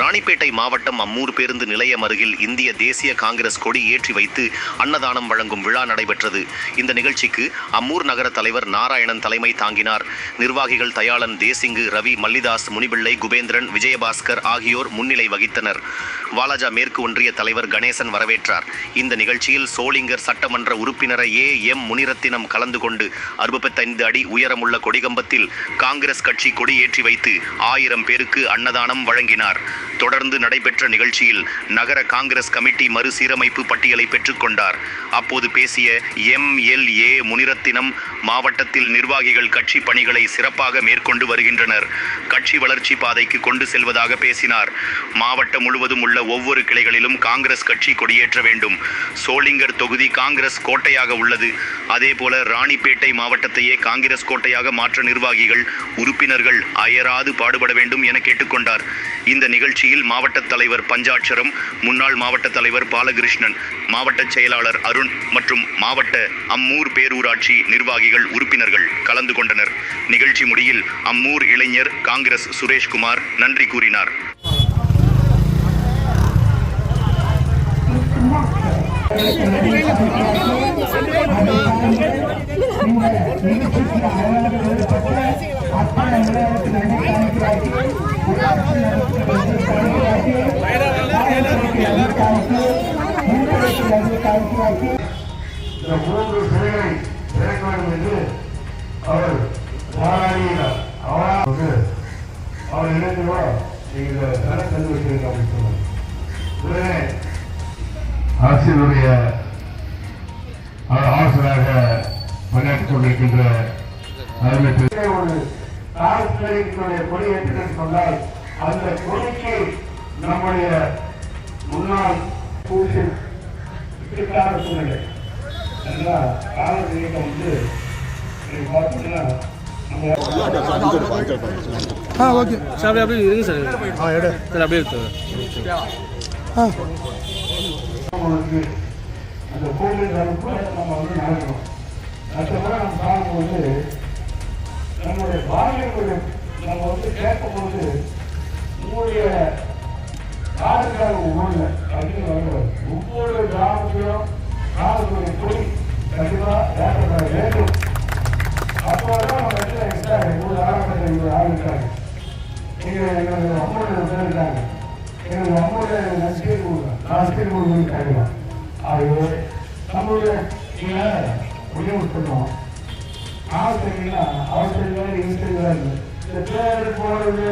ராணிப்பேட்டை மாவட்டம் அம்மூர் பேருந்து நிலையம் அருகில் இந்திய தேசிய காங்கிரஸ் கொடி ஏற்றி வைத்து அன்னதானம் வழங்கும் விழா நடைபெற்றது. இந்த நிகழ்ச்சிக்கு அம்மூர் நகர தலைவர் நாராயணன் தலைமை தாங்கினார். நிர்வாகிகள் தயாளன் தேசிங்கு ரவி மல்லிதாஸ் முனிபிள்ளை குபேந்திரன் விஜயபாஸ்கர் ஆகியோர் முன்னிலை வகித்தனர். வாலாஜா மேற்கு ஒன்றிய தலைவர் கணேசன் வரவேற்றார். இந்த நிகழ்ச்சியில் சோளிங்கர் சட்டமன்ற உறுப்பினரை ஏ. எம். முனிரத்தினம் கலந்து கொண்டு அறுபத்தைந்து அடி உயரமுள்ள கொடிகம்பத்தில் காங்கிரஸ் கட்சி கொடி ஏற்றி வைத்து ஆயிரம் பேருக்கு அன்னதானம் வழங்கினார். தொடர்ந்து நடைபெற்ற நிகழ்ச்சியில் நகர காங்கிரஸ் கமிட்டி மறுசீரமைப்பு பட்டியலை பெற்றுக்கொண்டார் அப்போது பேசிய எம் எல் ஏ முனிரத்தினம் மாவட்டத்தில் நிர்வாகிகள் கட்சி பணிகளை சிறப்பாக மேற்கொண்டு வருகின்றனர். கட்சி வளர்ச்சி பாதைக்கு கொண்டு செல்வதாக பேசினார். மாவட்டம் முழுவதும் உள்ள ஒவ்வொரு கிளைகளிலும் காங்கிரஸ் கட்சி கொடியேற்ற வேண்டும். சோளிங்கர் தொகுதி காங்கிரஸ் கோட்டையாக உள்ளது. அதேபோல ராணிப்பேட்டை மாவட்டத்தையே காங்கிரஸ் கோட்டையாக மாற்ற நிர்வாகிகள் உறுப்பினர்கள் அயராது பாடுபட வேண்டும் என கேட்டுக்கொண்டார் இந்த நிகழ்ச்சியில் மாவட்ட தலைவர் பஞ்சாட்சரம் முன்னாள் மாவட்ட தலைவர் பாலகிருஷ்ணன் மாவட்ட செயலாளர் அருண் மற்றும் மாவட்ட அம்மூர் பேரூராட்சி நிர்வாகிகள் உறுப்பினர்கள் கலந்து கொண்டனர். நிகழ்ச்சி முடியில் அம்மூர் இளைஞர் காங்கிரஸ் சுரேஷ்குமார் நன்றி கூறினார். இந்த மூன்று சிலைகளை திறக்க வேண்டும் என்று அவர் போராடினார் அவரால் வந்து அவர் இணைந்தோ நீங்க தர அப்படின்னு சொன்னார் உடனே ஆலோசனாக பணியாற்றிக் கொண்டிருக்கின்ற அருமை ஒரு தாழ்த்தலினுடைய கொடி சொன்னால் அந்த கொடிக்கு நம்முடைய முன்னாள் பூசில் இக்கட்டான சூழ்நிலை ஏன்னா காங்கிரஸ் இயக்கம் வந்து பார்த்தீங்கன்னா ஆ ஓகே. சார் அப்படியே அப்படியே இருங்க சார். ஆ எடு. சார் அப்படியே எடுத்து ஆ. நம்மளுக்கு அந்த கோவில் தரப்பு நம்ம வந்து நடக்கணும் மற்றபடி நம்ம பார்க்கும்போது நம்முடைய பாலியலுடைய நம்ம வந்து கேட்கும்போது உங்களுடைய காலக்கால ஊரில் அப்படின்னு வரக்கூடாது ஒவ்வொரு கிராமத்திலும் காலத்துடைய கொடி கண்டிப்பாக ஏற்றப்பட வேண்டும் அப்போதான் நம்ம இடத்துல எக்ஸ்ட்ரா ஒரு ஆரம்பத்தில் ஒரு ஆரம்பிச்சாங்க நீங்க எங்களுக்கு அம்மோட இருக்காங்க எங்களுக்கு அம்மோட நஸ்கீர் கொடுங்க நஸ்கீர் கொடுங்க கேட்கலாம் ஆகவே நம்மளுடைய நீங்க முடிவு பண்ணுவோம் ஆசிரியர்களா அவசியம் இவசியம் இந்த பேர் போறது